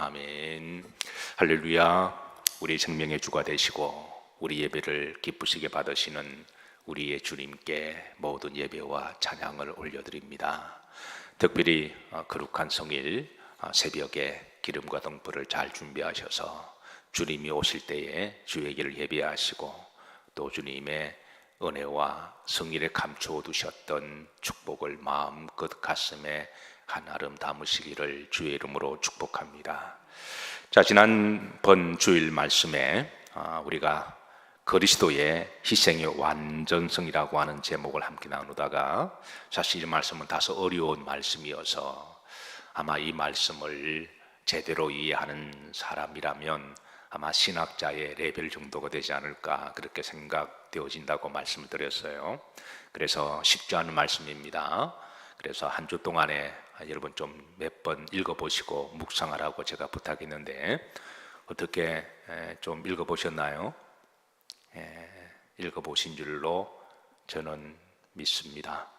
아멘. 할렐루야. 우리 생명의 주가 되시고 우리 예배를 기쁘시게 받으시는 우리의 주님께 모든 예배와 찬양을 올려드립니다. 특별히 어, 거룩한 성일 어, 새벽에 기름과 등불을 잘 준비하셔서 주님이 오실 때에 주의 길을 예배하시고 또 주님의 은혜와 성일에 감추어 두셨던 축복을 마음껏 가슴에 한아름 담으시기를 주의 이름으로 축복합니다. 자, 지난번 주일 말씀에 아, 우리가 그리스도의 희생의 완전성이라고 하는 제목을 함께 나누다가 사실 이 말씀은 다소 어려운 말씀이어서 아마 이 말씀을 제대로 이해하는 사람이라면 아마 신학자의 레벨 정도가 되지 않을까 그렇게 생각되어진다고 말씀을 드렸어요. 그래서 쉽지 않은 말씀입니다. 그래서 한 주 동안에 여러분 좀 몇 번 읽어보시고 묵상하라고 제가 부탁했는데 어떻게 좀 읽어보셨나요? 읽어보신 줄로 저는 믿습니다.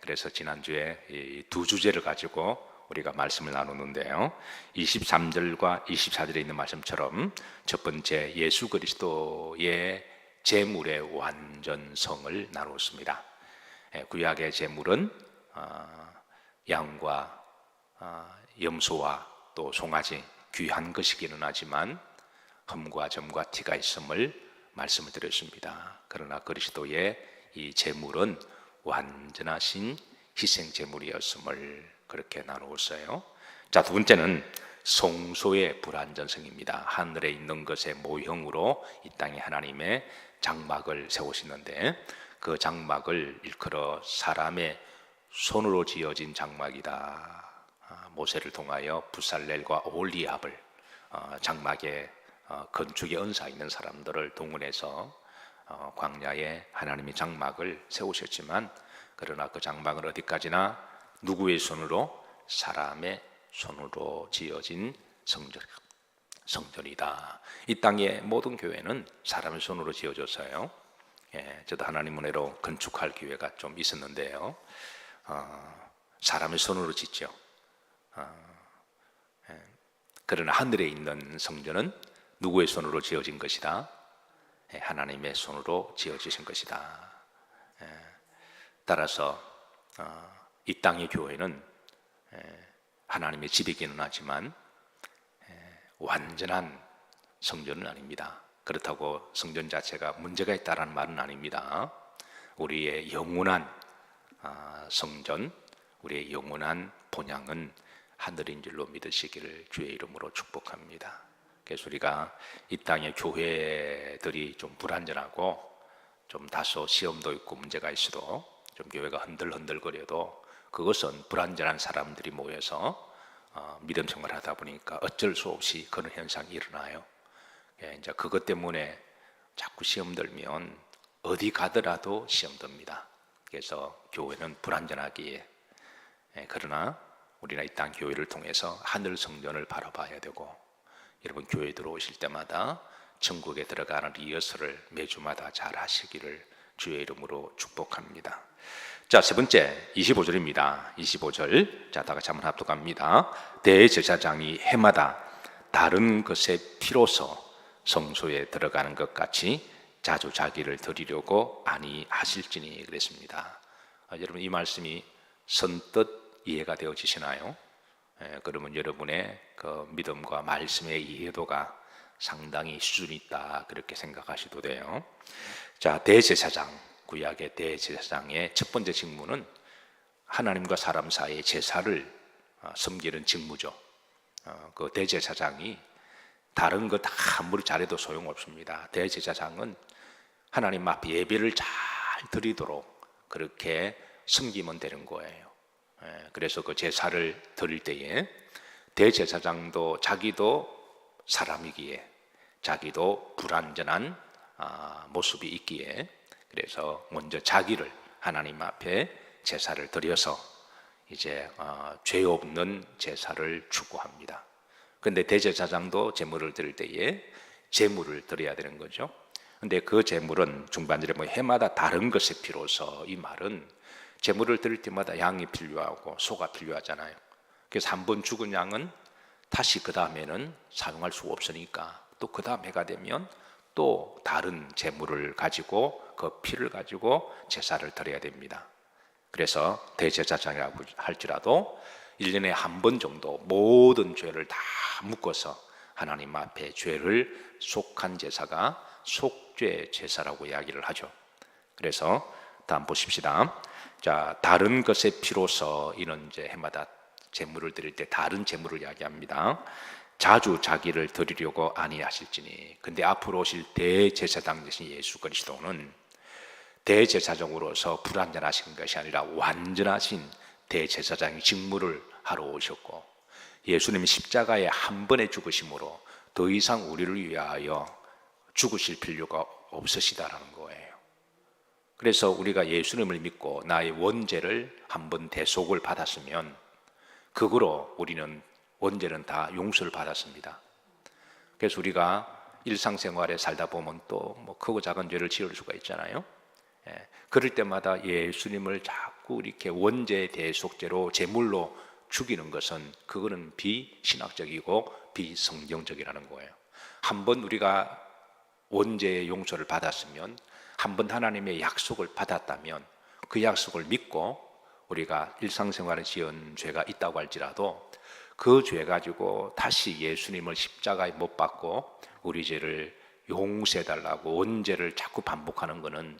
그래서 지난주에 이두 주제를 가지고 우리가 말씀을 나누는데요. 23절과 24절에 있는 말씀처럼 첫 번째 예수 그리스도의 재물의 완전성을 나누었습니다. 구약의 재물은 어, 양과 어, 염소와 또 송아지 귀한 것이기는 하지만 흠과 점과 티가 있음을 말씀을 드렸습니다. 그러나 그리스도의 이 제물은 완전하신 희생 제물이었음을 그렇게 나누었어요. 자, 두 번째는 성소의 불완전성입니다. 하늘에 있는 것의 모형으로 이 땅에 하나님의 장막을 세우시는데 그 장막을 일컬어 사람의 손으로 지어진 장막이다. 아, 모세를 통하여 부살렐과 올리압을 어, 장막에 어, 건축에 은사 있는 사람들을 동원해서 어, 광야에 하나님의 장막을 세우셨지만 그러나 그 장막은 어디까지나 누구의 손으로 사람의 손으로 지어진 성전 성전이다. 이 땅의 모든 교회는 사람의 손으로 지어졌어요. 예, 저도 하나님 은혜로 건축할 기회가 좀 있었는데요. 어, 사람의 손으로 짓죠. 어, 예, 그러나 하늘에 있는 성전은 누구의 손으로 지어진 것이다? 예, 하나님의 손으로 지어지신 것이다. 예, 따라서 어, 이 땅의 교회는 예, 하나님의 집이기는 하지만 예, 완전한 성전은 아닙니다. 그렇다고 성전 자체가 문제가 있다는 말은 아닙니다. 우리의 영원한 아, 성전, 우리의 영원한 본향은 하늘인 줄로 믿으시기를 주의 이름으로 축복합니다. 그래서 우리가 이 땅의 교회들이 좀 불안전하고 좀 다소 시험도 있고 문제가 있어도 좀 교회가 흔들흔들거려도 그것은 불안전한 사람들이 모여서 어, 믿음 생활을 하다 보니까 어쩔 수 없이 그런 현상이 일어나요. 예, 이제 그것 때문에 자꾸 시험 들면 어디 가더라도 시험 듭니다. 그래서 교회는 불안전하기에 예, 그러나 우리가 이땅 교회를 통해서 하늘 성전을 바라봐야 되고 여러분 교회 들어오실 때마다 천국에 들어가는 리허설을 매주마다 잘 하시기를 주의 이름으로 축복합니다. 자, 세 번째 25절입니다. 25절. 자, 다 같이 한번 합독합니다. 대제사장이 해마다 다른 것의 피로서 성소에 들어가는 것 같이 자주 자기를 드리려고 아니 하실지니 그랬습니다. 아, 여러분 이 말씀이 선뜻 이해가 되어지시나요? 예, 그러면 여러분의 그 믿음과 말씀의 이해도가 상당히 수준이 있다 그렇게 생각하셔도 돼요. 자 대제사장 구약의 대제사장의 첫 번째 직무는 하나님과 사람 사이의 제사를 어, 섬기는 직무죠. 어, 그 대제사장이 다른 것 아무리 잘해도 소용없습니다. 대제사장은 하나님 앞에 예배를 잘 드리도록 그렇게 섬기면 되는 거예요. 예, 그래서 그 제사를 드릴 때에 대제사장도 자기도 사람이기에 자기도 불완전한 아, 모습이 있기에 그래서 먼저 자기를 하나님 앞에 제사를 드려서 이제 어, 죄 없는 제사를 추구합니다. 근데 대제사장도 제물을 드릴 때에 제물을 드려야 되는 거죠. 근데 그 제물은 중반절에 뭐 해마다 다른 것에 필요서 이 말은 제물을 드릴 때마다 양이 필요하고 소가 필요하잖아요. 그래서 한 번 죽은 양은 다시 그 다음에는 사용할 수 없으니까 또 그 다음 해가 되면 또 다른 재물을 가지고 그 피를 가지고 제사를 드려야 됩니다. 그래서 대제사장이라고 할지라도 1년에 한 번 정도 모든 죄를 다 묶어서 하나님 앞에 죄를 속한 제사가 속죄 제사라고 이야기를 하죠. 그래서 다음 보십시다. 자, 다른 것의 피로서 이런 이제 해마다 제물을 드릴 때 다른 제물을 이야기합니다. 자주 자기를 드리려고 아니하실지니. 근데 앞으로 오실 대제사장 되신 예수 그리스도는 대제사장으로서 불완전하신 것이 아니라 완전하신 대제사장의 직무를 하러 오셨고 예수님이 십자가에 한 번에 죽으심으로 더 이상 우리를 위하여 죽으실 필요가 없으시다라는 거예요. 그래서 우리가 예수님을 믿고 나의 원죄를 한 번 대속을 받았으면 그거로 우리는 원죄는 다 용서를 받았습니다. 그래서 우리가 일상생활에 살다 보면 또 뭐 크고 작은 죄를 지을 수가 있잖아요. 예, 그럴 때마다 예수님을 자꾸 이렇게 원죄 대속죄로 제물로 죽이는 것은 그거는 비신학적이고 비성경적이라는 거예요. 한 번 우리가 원죄의 용서를 받았으면 한 번 하나님의 약속을 받았다면 그 약속을 믿고 우리가 일상생활에 지은 죄가 있다고 할지라도 그 죄 가지고 다시 예수님을 십자가에 못 박고 우리 죄를 용서해 달라고 원죄를 자꾸 반복하는 것은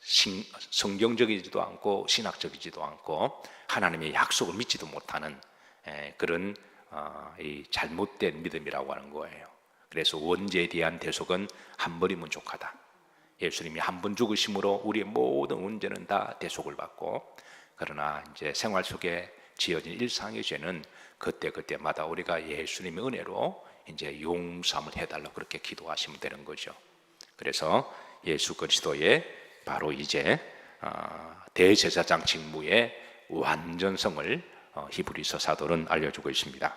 신- 성경적이지도 않고 신학적이지도 않고 하나님의 약속을 믿지도 못하는 에, 그런 어, 이 잘못된 믿음이라고 하는 거예요. 그래서 원죄에 대한 대속은 한 번이면 족하다. 예수님이 한 번 죽으심으로 우리의 모든 문제는 다 대속을 받고 그러나 이제 생활 속에 지어진 일상의 죄는 그때 그때마다 우리가 예수님의 은혜로 이제 용서함을 해달라 그렇게 기도하시면 되는 거죠. 그래서 예수 그리스도의 바로 이제 어, 대제사장 직무의 완전성을 어, 히브리서 사도는 알려주고 있습니다.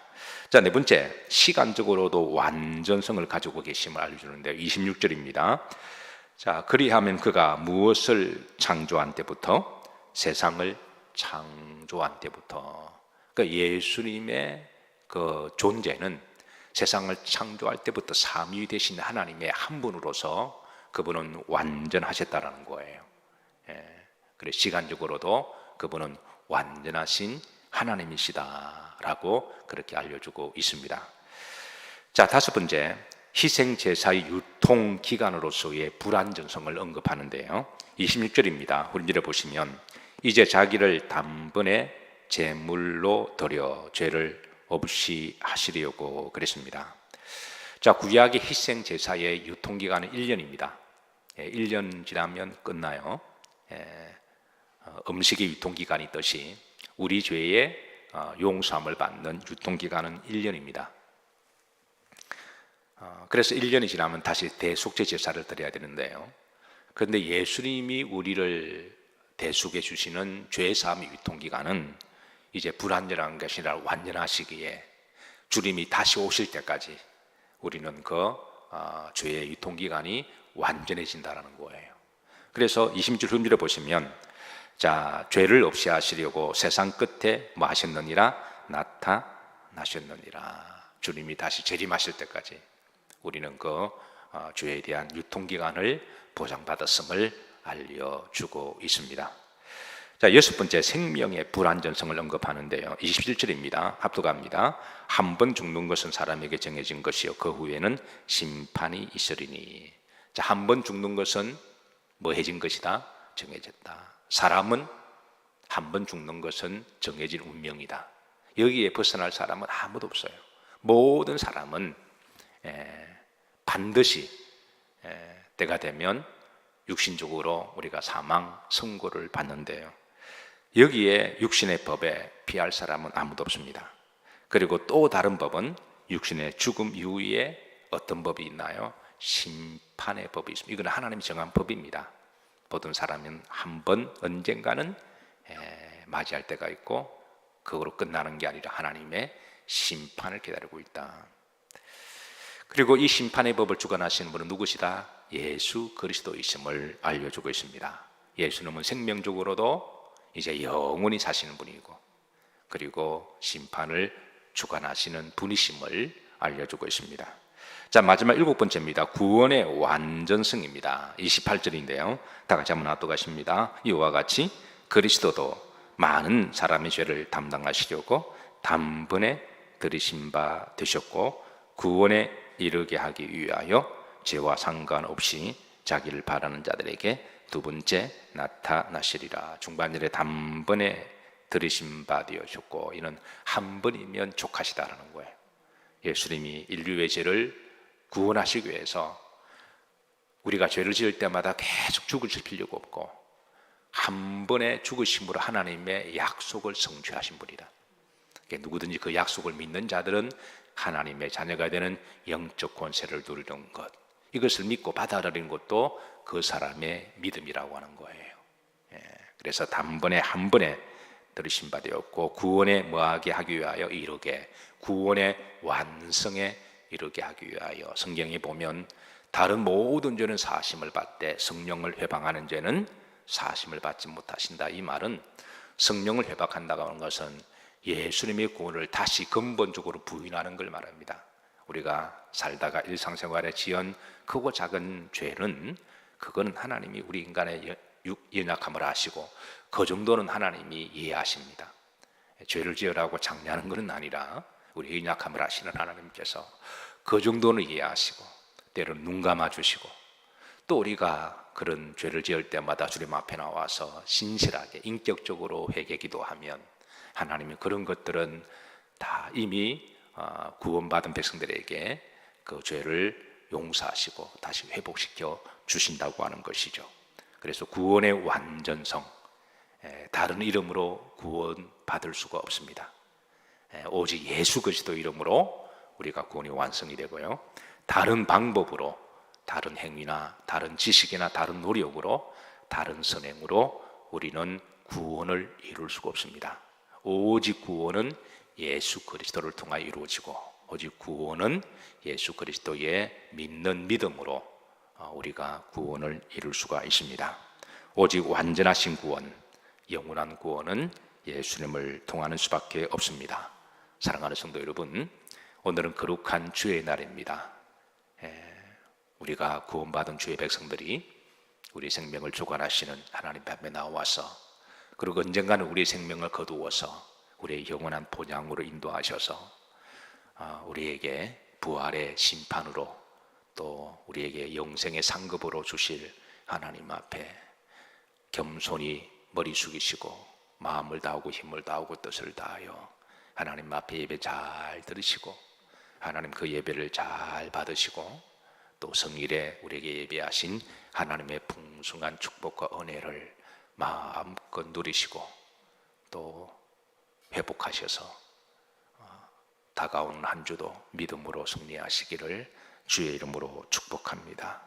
자, 네 번째, 시간적으로도 완전성을 가지고 계심을 알려주는데 26절입니다. 자, 그리하면 그가 무엇을 창조한 때부터 세상을 창조한 때부터 그 예수님의 그 존재는 세상을 창조할 때부터 삼위 되신 하나님의 한 분으로서 그분은 완전하셨다라는 거예요. 예. 그래 시간적으로도 그분은 완전하신 하나님이시다라고 그렇게 알려주고 있습니다. 자 다섯 번째 희생 제사의 유통 기간으로서의 불안전성을 언급하는데요. 26절입니다. 훈지를 보시면 이제 자기를 단번에 제물로 드려 죄를 없이 하시려고 그랬습니다. 자, 구약의 희생 제사의 유통 기간은 1년입니다. 예, 1년 지나면 끝나요. 예, 어, 음식의 유통 기간이 있듯이 우리 죄의 어, 용서함을 받는 유통 기간은 1년입니다. 어, 그래서 1년이 지나면 다시 대속죄 제사를 드려야 되는데요. 그런데 예수님이 우리를 대속해 주시는 죄 사함의 유통 기간은 이제 불완전한 것이 아니라 완전하시기에 주님이 다시 오실 때까지 우리는 그 어, 죄의 유통 기간이 완전해진다라는 거예요. 그래서 20절 흠질을 보시면 자 죄를 없이 하시려고 세상 끝에 뭐 하셨느니라 나타나셨느니라 주님이 다시 재림하실 때까지 우리는 그 어, 죄에 대한 유통 기간을 보장받았음을 알려주고 있습니다. 자, 여섯 번째 생명의 불안전성을 언급하는데요. 27절입니다. 합독합니다. 한 번 죽는 것은 사람에게 정해진 것이요. 그 후에는 심판이 있으리니. 자, 한 번 죽는 것은 뭐 해진 것이다? 정해졌다. 사람은 한 번 죽는 것은 정해진 운명이다. 여기에 벗어날 사람은 아무도 없어요. 모든 사람은 에, 반드시 에, 때가 되면 육신적으로 우리가 사망 선고를 받는데요. 여기에 육신의 법에 피할 사람은 아무도 없습니다. 그리고 또 다른 법은 육신의 죽음 이후에 어떤 법이 있나요? 심판의 법이 있습니다. 이건 하나님이 정한 법입니다. 모든 사람은 한 번 언젠가는 에, 맞이할 때가 있고 그거로 끝나는 게 아니라 하나님의 심판을 기다리고 있다. 그리고 이 심판의 법을 주관하시는 분은 누구시다? 예수 그리스도이심을 알려주고 있습니다. 예수님은 생명적으로도 이제 영원히 사시는 분이고, 그리고 심판을 주관하시는 분이심을 알려주고 있습니다. 자 마지막 일곱 번째입니다. 구원의 완전성입니다. 28절인데요. 다 같이 한번 놔두가십니다. 이와 같이 그리스도도 많은 사람의 죄를 담당하시려고 단번에 들이신 바 되셨고 구원에 이르게 하기 위하여 죄와 상관없이 자기를 바라는 자들에게 두 번째 나타나시리라. 중반절에 단번에 들으신 바 되었고 이는 한 번이면 족하시다라는 거예요. 예수님이 인류의 죄를 구원하시기 위해서 우리가 죄를 지을 때마다 계속 죽으실 필요가 없고 한 번에 죽으심으로 하나님의 약속을 성취하신 분이다. 누구든지 그 약속을 믿는 자들은 하나님의 자녀가 되는 영적 권세를 누리는 것 이것을 믿고 받아들이는 것도 그 사람의 믿음이라고 하는 거예요. 예, 그래서 단번에 한 번에 들으신 바 되었고 구원에 뭐하게 하기 위하여 이르게 구원의 완성에 이르게 하기 위하여 성경에 보면 다른 모든 죄는 사심을 받되 성령을 회방하는 죄는 사심을 받지 못하신다 이 말은 성령을 회복한다고 하는 것은 예수님의 구원을 다시 근본적으로 부인하는 걸 말합니다. 우리가 살다가 일상생활에 지은 크고 작은 죄는 그거는 하나님이 우리 인간의 육- 연약함을 아시고 그 정도는 하나님이 이해하십니다. 죄를 지으라고 장려하는 것은 아니라 우리 연약함을 아시는 하나님께서 그 정도는 이해하시고 때로는 눈 감아 주시고 또 우리가 그런 죄를 지을 때마다 주님 앞에 나와서 신실하게 인격적으로 회개 기도하면 하나님이 그런 것들은 다 이미 어, 구원받은 백성들에게 그 죄를 용서하시고 다시 회복시켜 주신다고 하는 것이죠. 그래서 구원의 완전성, 에, 다른 이름으로 구원 받을 수가 없습니다. 에, 오직 예수 그리스도 이름으로 우리가 구원이 완성이 되고요. 다른 방법으로, 다른 행위나 다른 지식이나 다른 노력으로, 다른 선행으로 우리는 구원을 이룰 수가 없습니다. 오직 구원은 예수 그리스도를 통하여 이루어지고, 오직 구원은 예수 그리스도의 믿는 믿음으로 어, 우리가 구원을 이룰 수가 있습니다. 오직 완전하신 구원, 영원한 구원은 예수님을 통하는 수밖에 없습니다. 사랑하는 성도 여러분, 오늘은 거룩한 주의 날입니다. 에, 우리가 구원받은 주의 백성들이 우리 생명을 주관하시는 하나님 앞에 나와서 그리고 언젠가는 우리 생명을 거두어서 우리의 영원한 본향으로 인도하셔서 아, 우리에게 부활의 심판으로 또 우리에게 영생의 상급으로 주실 하나님 앞에 겸손히 머리 숙이시고 마음을 다하고 힘을 다하고 뜻을 다하여 하나님 앞에 예배 잘 들으시고 하나님 그 예배를 잘 받으시고 또 성일에 우리에게 예배하신 하나님의 풍성한 축복과 은혜를 마음껏 누리시고 또 회복하셔서 다가오는 한 주도 믿음으로 승리하시기를 주의 이름으로 축복합니다.